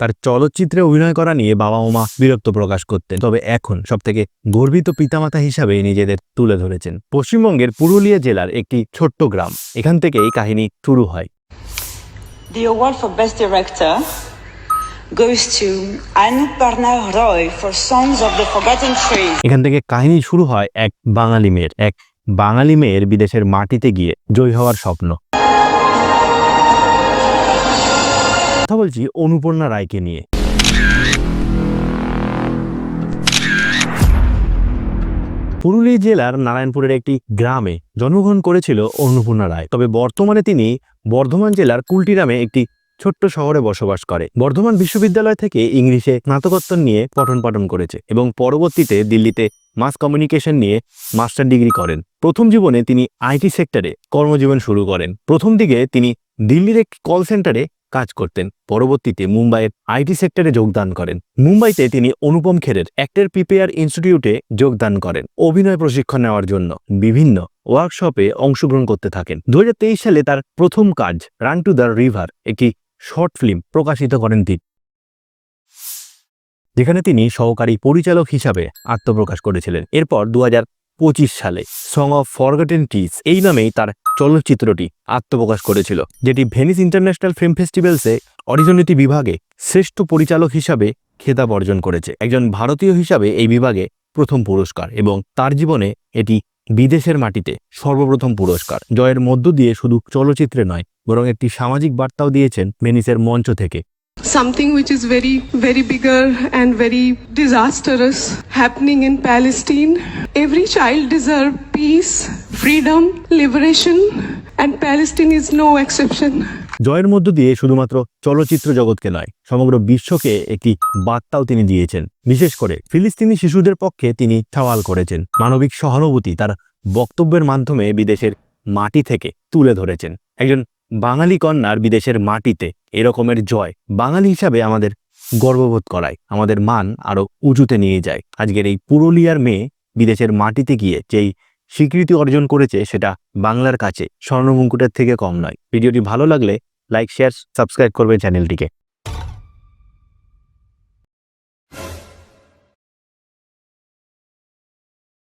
তার চলচ্চিত্রে অভিনয় করা নিয়ে বাবা মা বিরক্ত প্রকাশ করতেন। তবে এখন সবথেকে গর্বিত পিতামাতা হিসাবে নিজেদের তুলে ধরেছেন। পশ্চিমবঙ্গের পুরুলিয়া জেলার একটি ছোট্ট গ্রাম। এখান থেকে এই কাহিনী শুরু হয়। The award for Best Director goes to Roy for Songs of the Forgotten Trees. এখান থেকে কাহিনী শুরু হয় এক বাঙালি মেয়ের। এক বাঙালি মেয়ের বিদেশের মাটিতে গিয়ে জয়ী হওয়ার স্বপ্ন। কথা বলছি অনুপর্ণা রায়কে নিয়ে। পুরুলিয়া জেলার নারায়ণপুরের একটি গ্রামে জন্মগ্রহণ করেছিল অন্নপূর্ণা রায়। তবে বর্তমানে তিনি বর্ধমান জেলার কুলটি কুলটিরামে একটি ছোট্ট শহরে বসবাস করে। বর্ধমান বিশ্ববিদ্যালয় থেকে ইংলিশে স্নাতকোত্তর নিয়ে পঠন পাঠন করেছে এবং পরবর্তীতে দিল্লিতে মাস কমিউনিকেশন নিয়ে মাস্টার ডিগ্রি করেন। প্রথম জীবনে তিনি আইটি সেক্টরে কর্মজীবন শুরু করেন। প্রথম দিকে তিনি দিল্লির একটি কল সেন্টারে কাজ করতেন। পরবর্তীতে মুম্বাইয়ের আইটি সেক্টরে যোগদান করেন। মুম্বাইতে তিনি অনুপম খেরের অ্যাক্টর প্রিপেয়ার ইনস্টিটিউটে যোগদান করেন অভিনয় প্রশিক্ষণ নেওয়ার জন্য। বিভিন্ন ওয়ার্কশপে অংশগ্রহণ করতে থাকেন। দু হাজার তেইশ সালে তার প্রথম কাজ রান টু দ্য রিভার একটি শর্ট ফিল্ম প্রকাশিত করেন তিনি। যেখানে তিনি সহকারী পরিচালক হিসাবে আত্মপ্রকাশ করেছিলেন। এরপর দু সালে সং অফ ফরগটেন টিস এই নামেই তার চলচ্চিত্রটি আত্মপ্রকাশ করেছিল, যেটি ভেনিস ইন্টারন্যাশনাল ফিল্ম ফেস্টিভ্যালসে অরিজনিটি বিভাগে শ্রেষ্ঠ পরিচালক হিসাবে খেতাব অর্জন করেছে। একজন ভারতীয় হিসাবে এই বিভাগে প্রথম পুরস্কার এবং তার জীবনে এটি বিদেশের মাটিতে সর্বপ্রথম পুরস্কার। জয়ের মধ্য দিয়ে শুধু চলচ্চিত্রে নয়, বরং একটি সামাজিক বার্তাও দিয়েছেন ভেনিসের মঞ্চ থেকে। Something which is very, very bigger and very disastrous happening in Palestine. Every child deserves peace, freedom, liberation, and Palestine is no exception. জয়ের মধ্য দিয়ে শুধুমাত্র চলচ্চিত্র জগৎকে নয় সমগ্র বিশ্বকে একটি বার্তাও তিনি দিয়েছেন বিশেষ করে ফিলিস্তিনি শিশুদের পক্ষে তিনি সওয়াল করেছেন মানবিক সহানুভূতি তার বক্তব্যের মাধ্যমে বিদেশের মাটি থেকে তুলে ধরেছেন একজন বাঙালি কন্যার বিদেশের মাটিতে এরকমের জয় বাঙালি হিসাবে আমাদের গর্ববোধ করায়, আমাদের মান আরও উঁচুতে নিয়ে যায়। আজকের এই পুরুলিয়ার মেয়ে বিদেশের মাটিতে গিয়ে যেই স্বীকৃতি অর্জন করেছে সেটা বাংলার কাছে স্বর্ণমুকুটের থেকে কম নয়। ভিডিওটি ভালো লাগলে লাইক, শেয়ার, সাবস্ক্রাইব করবে চ্যানেলটিকে।